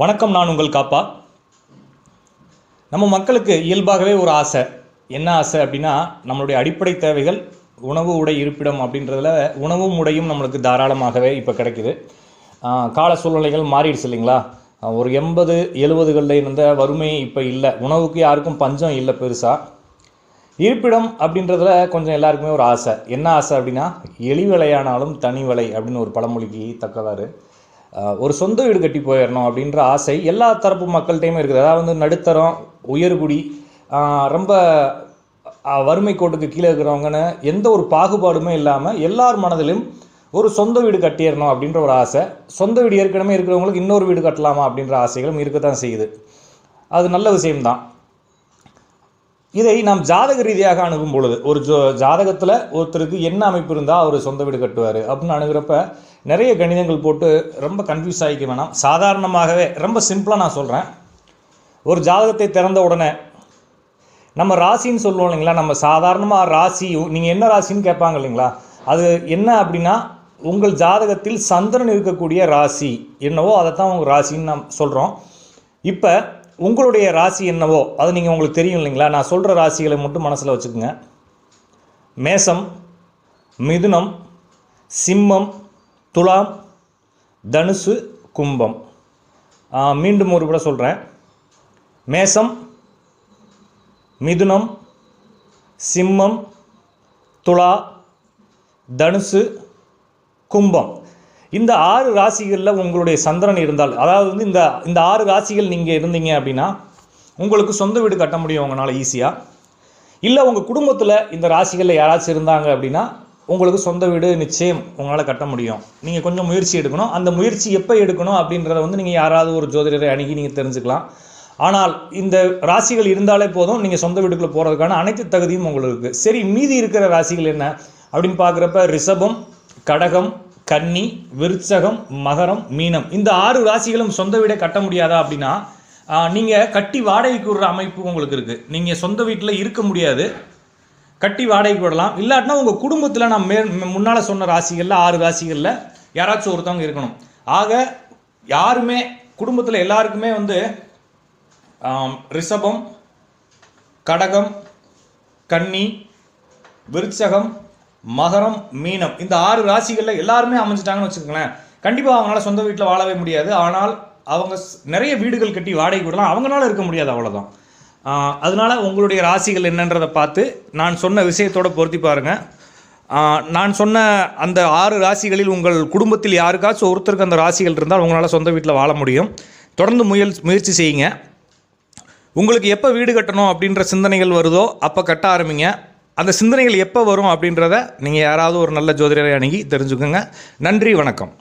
வணக்கம் நான் உங்கள் காப்பா. நம்ம மக்களுக்கு இயல்பாகவே ஒரு ஆசை. என்ன ஆசை அப்படின்னா நம்மளுடைய அடிப்படை தேவைகள் உணவு உடை இருப்பிடம் அப்படின்றதுல உணவும் உடையும் நம்மளுக்கு தாராளமாகவே இப்போ கிடைக்குது. கால சூழ்நிலைகள் மாறிடுச்சு இல்லைங்களா? ஒரு எண்பது எழுபதுகளில் இருந்த வறுமை இப்போ இல்லை. உணவுக்கு யாருக்கும் பஞ்சம் இல்லை பெருசாக இருப்பிடம் அப்படின்றதுல கொஞ்சம் எல்லாருக்குமே ஒரு ஆசை. என்ன ஆசை அப்படின்னா எலி விலையானாலும் தனி விலை அப்படின்னு ஒரு பழமொழிக்கு தக்கவாறு. ஒரு சொந்த வீடு கட்டி போயிடணும் அப்படின்ற ஆசை எல்லா தரப்பு மக்கள்கிட்டையுமே இருக்குது. அதாவது வந்து நடுத்தரம் உயர்குடி ரொம்ப வறுமை கோட்டுக்கு கீழே இருக்கிறவங்கன்னு எந்த ஒரு பாகுபாடுமே இல்லாமல் எல்லார் மனதிலும் ஒரு சொந்த வீடு கட்டிடணும் அப்படின்ற ஒரு ஆசை. சொந்த வீடு ஏற்கனவே இருக்கிறவங்களுக்கு இன்னொரு வீடு கட்டலாமா அப்படின்ற ஆசைகளும் இருக்கத்தான் செய்யுது. அது நல்ல விஷயம்தான். இதை நாம் ஜாதக ரீதியாக அணுகும் பொழுது ஒரு ஜோ ஜாதகத்தில் ஒருத்தருக்கு என்ன அமைப்பு இருந்தால் அவர் சொந்த வீடு கட்டுவார் அப்படின்னு அணுகிறப்ப நிறைய கணிதங்கள் போட்டு ரொம்ப கன்ஃபியூஸ் ஆகிக்க வேணாம். சாதாரணமாகவே ரொம்ப சிம்பிளாக நான் சொல்கிறேன் ஒரு ஜாதகத்தை திறந்த உடனே நம்ம ராசின்னு சொல்லுவோம் இல்லைங்களா? நம்ம சாதாரணமாக ராசி நீங்கள் என்ன ராசின்னு கேட்பாங்க இல்லைங்களா? அது என்ன அப்படின்னா உங்கள் ஜாதகத்தில் சந்திரன் இருக்கக்கூடிய ராசி. என்னவோ அதை தான் உங்கள் ராசின்னு நாம் சொல்கிறோம் இப்போ உங்களுடைய ராசி என்னவோ அது நீங்கள் உங்களுக்கு தெரியும் இல்லைங்களா? நான் சொல்கிற ராசிகளை மட்டும் மனசில் வச்சுக்கோங்க. மேசம் மிதுனம் சிம்மம் துலாம் தனுசு கும்பம். மீண்டும் ஒரு கூட சொல்கிறேன் மேசம் மிதுனம் சிம்மம் துலா தனுசு கும்பம். இந்த ஆறு ராசிகளில் உங்களுடைய சந்திரன் இருந்தால் அதாவது வந்து இந்த இந்த ஆறு ராசிகள் நீங்கள் இருந்தீங்க அப்படின்னா உங்களுக்கு சொந்த வீடு கட்ட முடியும் உங்களால் ஈஸியாக இல்லை உங்கள் குடும்பத்தில் இந்த ராசிகளில் யாராச்சும் இருந்தாங்க அப்படின்னா உங்களுக்கு சொந்த வீடு நிச்சயம் உங்களால் கட்ட முடியும். நீங்கள் கொஞ்சம் முயற்சி எடுக்கணும். அந்த முயற்சி எப்போ எடுக்கணும் அப்படின்றத வந்து நீங்கள் யாராவது ஒரு ஜோதிடரை அணுகி நீங்கள் தெரிஞ்சுக்கலாம். ஆனால் இந்த ராசிகள் இருந்தாலே போதும் நீங்கள் சொந்த வீட்டுக்குள்ளே போகிறதுக்கான அனைத்து தகுதியும் உங்களுக்கு சரி மீதி இருக்கிற ராசிகள் என்ன அப்படின்னு பார்க்குறப்ப ரிஷபம் கடகம் கன்னி விருச்சகம் மகரம் மீனம். இந்த ஆறு ராசிகளும் சொந்த வீடே கட்ட முடியாதா அப்படின்னா நீங்கள் கட்டி வாடகைக்கு விடுற அமைப்பு உங்களுக்கு இருக்குது நீங்கள் சொந்த வீட்டில் இருக்க முடியாது. கட்டி வாடகைக்கு விடலாம். இல்லாட்டினா உங்கள் குடும்பத்தில் நான் மே முன்னால் சொன்ன ராசிகளில் ஆறு ராசிகளில் யாராச்சும் ஒருத்தவங்க இருக்கணும். ஆக யாருமே குடும்பத்தில் எல்லாருக்குமே வந்து ரிஷபம் கடகம் கன்னி விருச்சகம் மகரம் மீனம். இந்த ஆறு ராசிகளில் எல்லாருமே அமைஞ்சிட்டாங்கன்னு வச்சுக்கோங்களேன். கண்டிப்பாக அவங்களால சொந்த வீட்டில் வாழவே முடியாது. ஆனால் அவங்க நிறைய வீடுகள் கட்டி வாடகை விடலாம் அவங்களால இருக்க முடியாது அவ்வளோதான் அதனால உங்களுடைய ராசிகள் என்னன்றதை பார்த்து நான் சொன்ன விஷயத்தோட பொருத்தி பாருங்க. நான் சொன்ன அந்த ஆறு ராசிகளில் உங்கள் குடும்பத்தில் யாருக்காச்சும் ஒருத்தருக்கு அந்த ராசிகள் இருந்தால் உங்களால் சொந்த வீட்டில் வாழ முடியும். தொடர்ந்து முயல் முயற்சி செய்யுங்க. உங்களுக்கு எப்போ வீடு கட்டணும் அப்படின்ற சிந்தனைகள் வருதோ அப்போ கட்ட ஆரம்பிங்க. அந்த சிந்தனைகள் எப்போ வரும் அப்படின்றத நீங்கள் யாராவது ஒரு நல்ல ஜோதிடரை அணுகி தெரிஞ்சுக்கோங்க. நன்றி வணக்கம்.